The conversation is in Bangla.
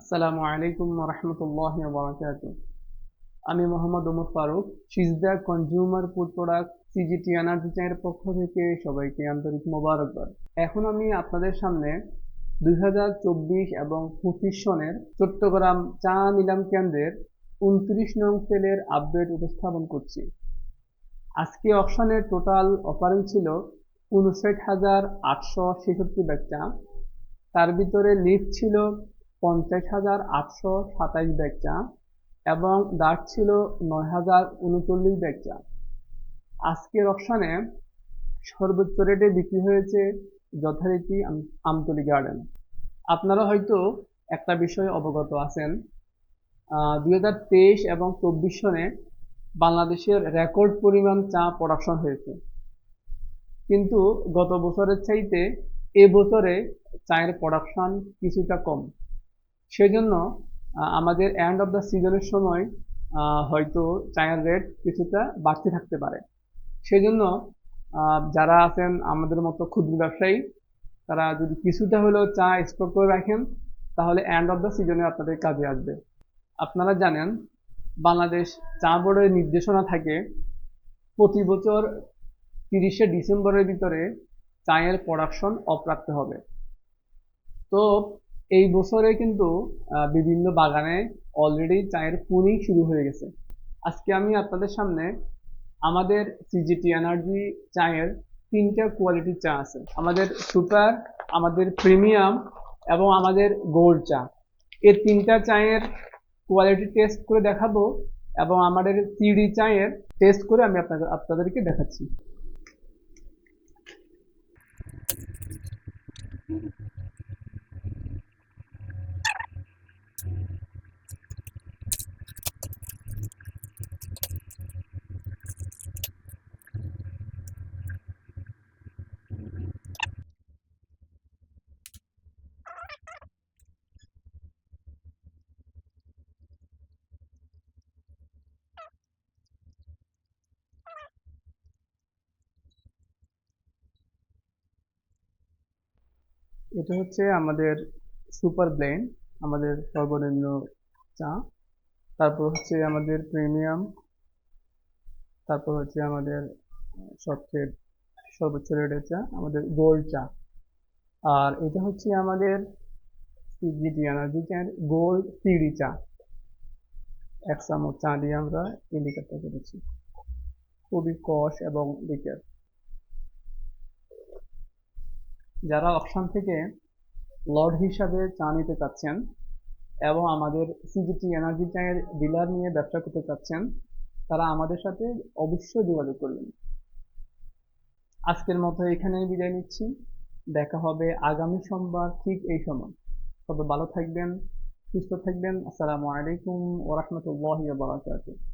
আসসালামু আলাইকুম রহমতুল্লাহ বারাকাতু আমি Mohammad Omar Faruk, Sijda consumer food product, CGT energy চায়ের পক্ষ থেকে সবাইকে আন্তরিক মোবারকবাদ। এখন আমি আপনাদের সামনে দু হাজার চব্বিশ এবং পঁচিশ সনের চট্টগ্রাম চা নিলাম কেন্দ্রের উনত্রিশ নং সেলের আপডেট উপস্থাপন করছি। আজকে অপশনের টোটাল অফারিং ছিল উনষাট হাজার আটশো ছেষট্টি ব্যাগ চা। তার ভিতরে লিফ ছিল পঞ্চাশ হাজার আটশো সাতাইশ ব্যাগ চা এবং ডার্ক ছিল নয় হাজার উনচল্লিশ ব্যাগ চা আজকের অপশানে সর্বোচ্চ রেটে বিক্রি হয়েছে যথারীতি আম- আমতলী গার্ডেন। আপনারা হয়তো একটা বিষয়ে অবগত আছেন দুই হাজার তেইশ এবং চব্বিশ সনে বাংলাদেশের রেকর্ড পরিমাণ চা প্রোডাকশন হয়েছে। কিন্তু গত বছরের চাইতে এ বছরে চায়ের প্রোডাকশন কিছুটা কম। সেজন্য আমাদের এন্ড অফ দ্য সিজনের সময় হয়তো চায়ের রেট কিছুটা বাড়তে থাকতে পারে। সেজন্য যারা আছেন আমাদের মতো ক্ষুদ্র ব্যবসায়ী, তারা যদি কিছুটা হলেও চা স্টক করে রাখেন, তাহলে এন্ড অফ দ্য সিজনে আপনাদের কাজে আসবে। আপনারা জানেন, বাংলাদেশ চা বোর্ডের নির্দেশনা থাকে, প্রতি বছর তিরিশে ডিসেম্বরের ভিতরে চায়ের প্রোডাকশন অফ রাখতে হবে। তো এই বছরে কিন্তু বিভিন্ন বাগানে অলরেডি চায়ের পুনিং শুরু হয়ে গেছে। আজকে আমি আপনাদের সামনে আমাদের সিজিটি এনার্জি চায়ের তিনটা কোয়ালিটির চা আছে। আমাদের সুপার আমাদের প্রিমিয়াম এবং আমাদের গোল্ড চা। এই তিনটা চায়ের কোয়ালিটি টেস্ট করে দেখাবো এবং আমাদের সিডি চায়ের টেস্ট করে আমি আপনাদের আপনাদেরকে দেখাচ্ছি। এটা হচ্ছে আমাদের সুপার ব্লেন্ড, আমাদের সর্বনিম্ন চা। তারপর হচ্ছে আমাদের প্রিমিয়াম, তারপর হচ্ছে আমাদের সবচেয়ে সর্বোচ্চ রেটের চা, আমাদের গোল্ড চা। আর এটা হচ্ছে আমাদের সিজিটি এনার্জি চায়ের গোল্ড সিডি চা। এক চামচ চা দিয়ে আমরা ইন্ডিকেটটা করেছি খুবই কষ এবং লিকার যারা অপশন থেকে লর্ড হিসাবে চা নিতে চাচ্ছেন এবং আমাদের সিজিটি এনার্জি চায়ের ডিলার নিয়ে ব্যবসা করতে চাচ্ছেন, তারা আমাদের সাথে অবশ্যই যোগাযোগ করবেন। আজকের মতো এখানেই বিদায় নিচ্ছি। দেখা হবে আগামী সোমবার ঠিক এই সময়। তবে ভালো থাকবেন, সুস্থ থাকবেন। আসসালামু আলাইকুম ওরহমতুল্লাহ বারাকাতুহ।